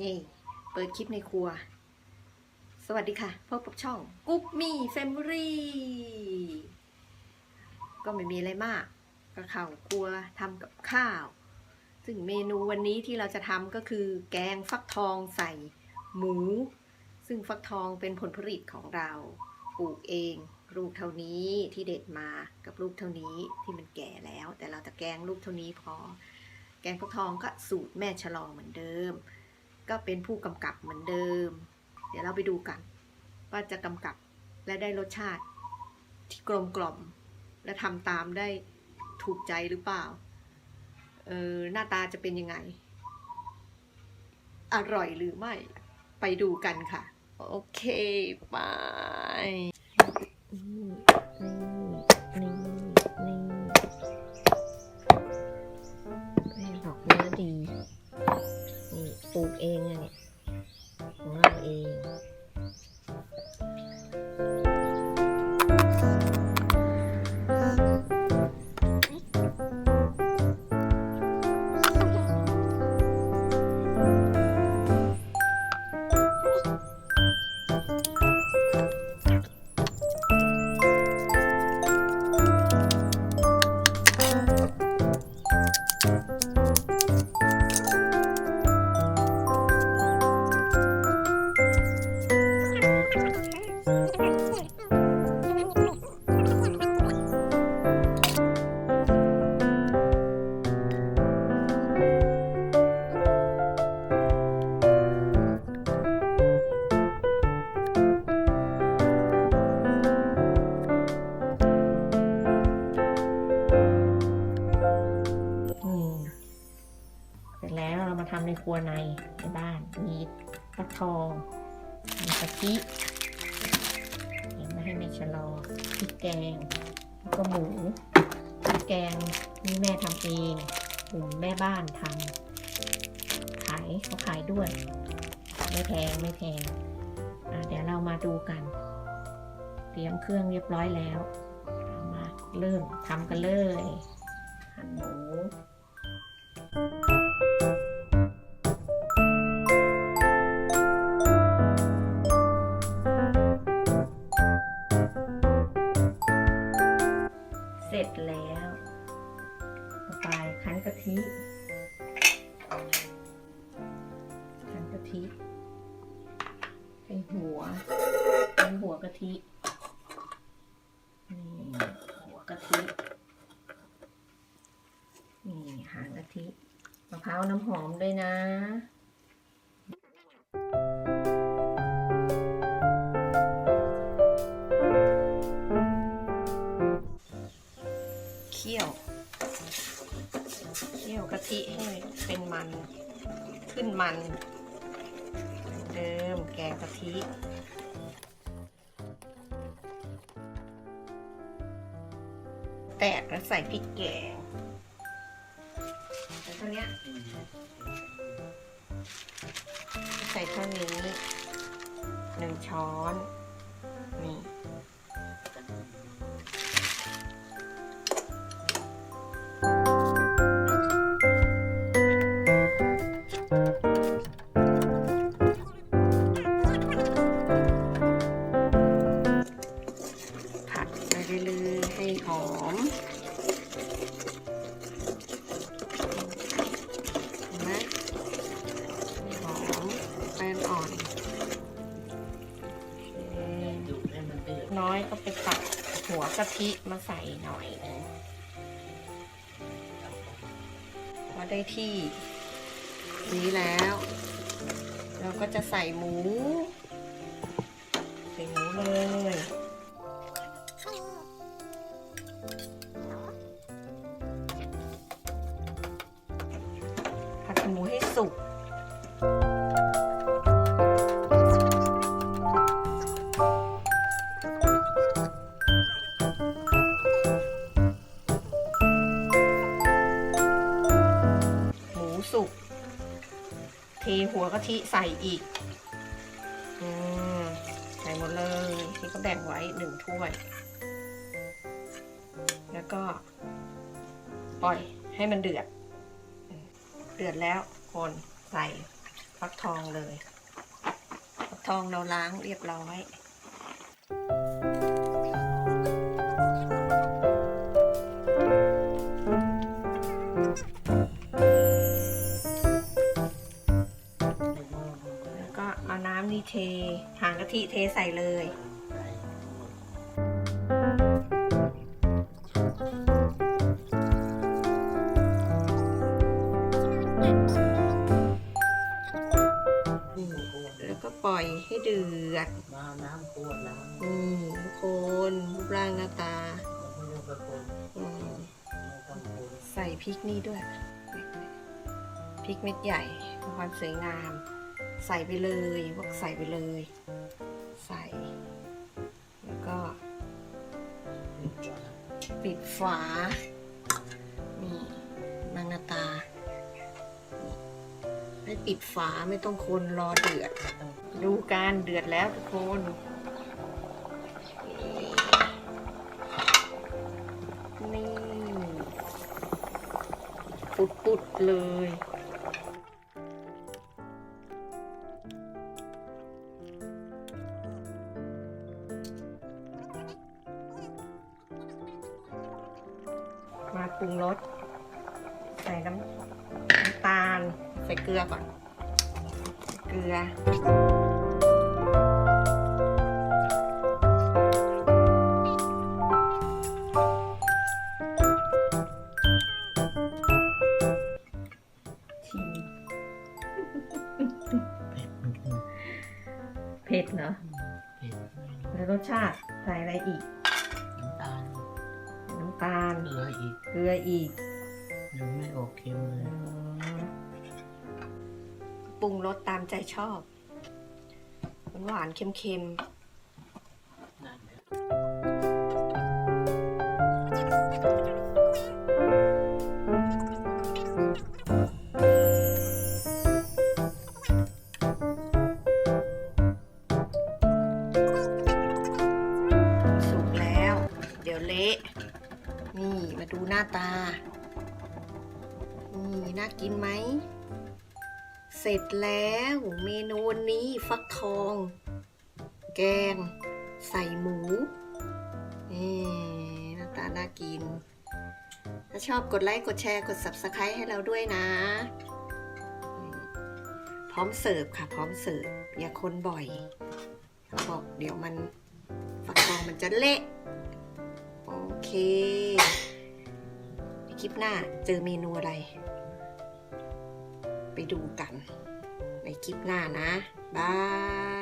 นี่ เปิดคลิปในครัว สวัสดีค่ะพบกับช่องกุ๊กมี่แฟมิลี่ก็ไม่มีอะไรมากก็เข้าครัวทำกับข้าว ซึ่งเมนูวันนี้ที่เราจะทำก็คือ แกงฟักทองใส่หมู ซึ่งฟักทองเป็นผลผลิตของเราปลูกเองลูกเท่านี้ที่เด็ดมากับลูกเท่านี้ที่มันแก่แล้ว แต่เราจะแกงลูกเท่านี้พอ แกงฟักทองก็สูตรแม่ชะลอเหมือนเดิม ก็เป็นผู้กำกับเหมือนเดิม เดี๋ยวเราไปดูกันว่าจะกำกับและได้รสชาติที่กลมกล่อม และทำตามได้ถูกใจหรือเปล่า เออหน้าตาจะเป็นยังไง อร่อยหรือไม่ ไปดูกันค่ะ โอเค ไป เองอะเนี่ยของเราเอง ฟักทองมีกะทิเห็นไม่ให้แม่ชะลอพริกแกง แล้วก็หมูพริกแกงนี่แม่ทำเองกลุ่มแม่บ้านทำขายเขาขายด้วย ไม่แพงไม่แพงเดี๋ยวเรามาดูกัน เตรียมเครื่องเรียบร้อยแล้วเรามาเริ่มทำกันเลยหั่นหมู เป็นหัว เป็นหัวกะทิ นี่หัวกะทิ นี่หางกะทิมะพร้าวน้ำหอมด้วยนะเคี่ยว เคี่ยวกะทิให้เป็นมัน ขึ้นมัน ทิ แตกแล้วใส่พริกแกงแต่เท่านี้ใส่เท่านี้หนึ่งช้อน นี่ น้อยก็ไปตัดหัวกะทิมาใส่หน่อยนึงพอได้ที่นี้แล้ว เราก็จะใส่หมู ใส่หมูเลยะทิใส่อีกอืมใส่หมดเลยนี่ก็แบ่งไว้หนึ่งถ้วย แล้วก็ ปล่อยให้มันเดือด เดือดแล้วคนใส่ฟักทองเลย ฟักทองเราล้างเรียบร้อย เทหางกะทิเทใส่เลยแล้วก็ปล่อยให้เดือดมาน้ำขวดล้างนี่ทุกคนรูปร่างหน้าตา ใส่พริกนี่ด้วย พริกเม็ดใหญ่เพื่อความสวยงาม ใส่ไปเลยพวกใส่ไปเลย ใส่ แล้วก็ ปิดฝา นี่นางตาให้ปิดฝาไม่ต้องคนรอเดือด ดูการเดือดแล้วทุกคนนี่ปุดๆเลย ปรุงรสใส่น้ำน้ำตาล ใส่เกลือก่อน เกลือชิมเผ็ดนิดนึงเผ็ดเหรอเผ็ดแล้วรสชาติใส่อะไรอีกน้ำตาลน้ำ ตาล เกลืออีกเกลืออีกยังไม่ออกเค็มเลยปรุงรสตามใจชอบ หวานๆเค็มนั่นแหละๆ สุกแล้ว เดี๋ยวเละ นี่มาดูหน้าตา นี่น่ากินไหม เสร็จแล้วเมนูวันนี้ฟักทอง แกง ใส่หมูนี่หน้าตาน่ากิน ถ้าชอบกดไลค์ กดแชร์ กด Subscribe ให้เราด้วยนะ พร้อมเสิร์ฟค่ะ พร้อมเสิร์ฟ อย่าคนบ่อยเขาบอกเดี๋ยวมันฟักทองมันจะเละ เคคลิปหน้าเจอเมนูอะไร ไปดูกัน ในคลิปหน้านะ บาย